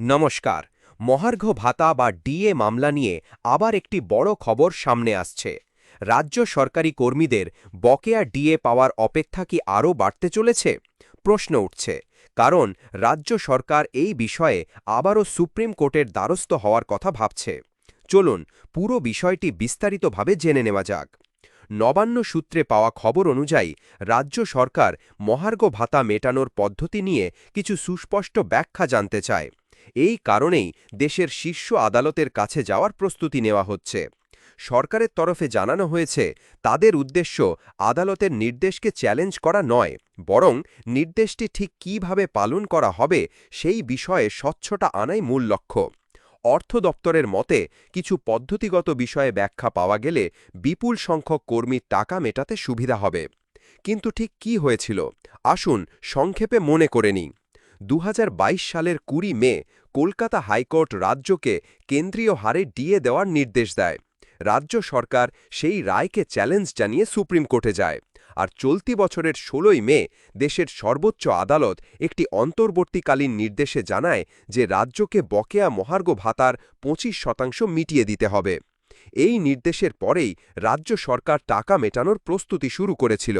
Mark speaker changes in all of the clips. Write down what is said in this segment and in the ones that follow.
Speaker 1: নমস্কার, মহার্ঘ ভাতা বা ডিএ মামলা নিয়ে আবার একটি বড় খবর সামনে আসছে। রাজ্য সরকারি কর্মীদের বকেয়া ডিএ পাওয়ার অপেক্ষা কি আরও বাড়তে চলেছে? প্রশ্ন উঠছে, কারণ রাজ্য সরকার এই বিষয়ে আবারও সুপ্রিম কোর্টের দ্বারস্থ হওয়ার কথা ভাবছে। চলুন, পুরো বিষয়টি বিস্তারিতভাবে জেনে নেওয়া যাক। নবান্ন সূত্রে পাওয়া খবর অনুযায়ী, রাজ্য সরকার মহার্ঘ ভাতা মেটানোর পদ্ধতি নিয়ে কিছু সুস্পষ্ট ব্যাখ্যা জানতে চায়। এই কারণেই দেশের শীর্ষ আদালতের কাছে যাওয়ার প্রস্তুতি নেওয়া হচ্ছে। সরকারের তরফে জানানো হয়েছে, তাদের উদ্দেশ্য আদালতের নির্দেশকে চ্যালেঞ্জ করা নয়, বরং নির্দেশটি ঠিক কীভাবে পালন করা হবে সেই বিষয়ে স্বচ্ছতা আনাই মূল লক্ষ্য। অর্থ দপ্তরের মতে, কিছু পদ্ধতিগত বিষয়ে ব্যাখ্যা পাওয়া গেলে বিপুল সংখ্যক কর্মীর টাকা মেটাতে সুবিধা হবে। কিন্তু ঠিক কি হয়েছিল? আসুন সংক্ষেপে মনে করে নিই। দু সালের কুড়ি মে কলকাতা হাইকোর্ট রাজ্যকে কেন্দ্রীয় হারে ডিএ দেওয়ার নির্দেশ দেয়। রাজ্য সরকার সেই রায়কে চ্যালেঞ্জ জানিয়ে সুপ্রিম কোর্টে যায়। আর চলতি বছরের ষোলোই মে দেশের সর্বোচ্চ আদালত একটি অন্তর্বর্তীকালীন নির্দেশে জানায় যে রাজ্যকে বকেয়া মহার্ঘ ভাতার পঁচিশ শতাংশ মিটিয়ে দিতে হবে। এই নির্দেশের পরেই রাজ্য সরকার টাকা মেটানোর প্রস্তুতি শুরু করেছিল।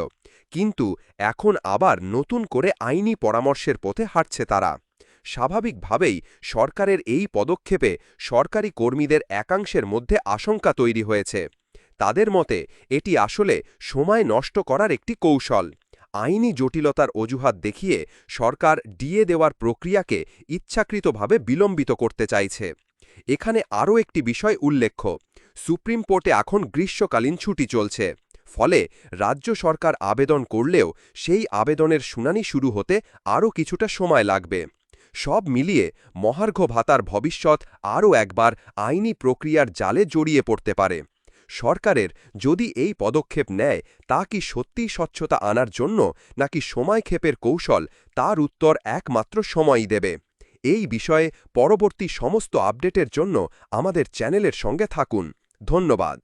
Speaker 1: কিন্তু এখন আবার নতুন করে আইনি পরামর্শের পথে হাঁটছে তারা। স্বাভাবিকভাবেই সরকারের এই পদক্ষেপে সরকারি কর্মীদের একাংশের মধ্যে আশঙ্কা তৈরি হয়েছে। তাদের মতে, এটি আসলে সময় নষ্ট করার একটি কৌশল। আইনি জটিলতার অজুহাত দেখিয়ে সরকার ডিএ দেওয়ার প্রক্রিয়াকে ইচ্ছাকৃতভাবে বিলম্বিত করতে চাইছে। এখানে আরও একটি বিষয় উল্লেখ্য, সুপ্রিম কোর্টে এখন গ্রীষ্মকালীন ছুটি চলছে। ফলে রাজ্য সরকার আবেদন করলেও সেই আবেদনের শুনানি শুরু হতে আরও কিছুটা সময় লাগবে। সব মিলিয়ে মহার্ঘ ভাতার ভবিষ্যৎ আরও একবার আইনি প্রক্রিয়ার জালে জড়িয়ে পড়তে পারে। সরকারের যদি এই পদক্ষেপ নেয়, তা কি সত্যিই স্বচ্ছতা আনার জন্য নাকি সময়ক্ষেপের কৌশল তার উত্তর একমাত্র সময়ই দেবে? এই বিষয়ে পরবর্তী সমস্ত আপডেটের জন্য আমাদের চ্যানেলের সঙ্গে থাকুন। ধন্যবাদ।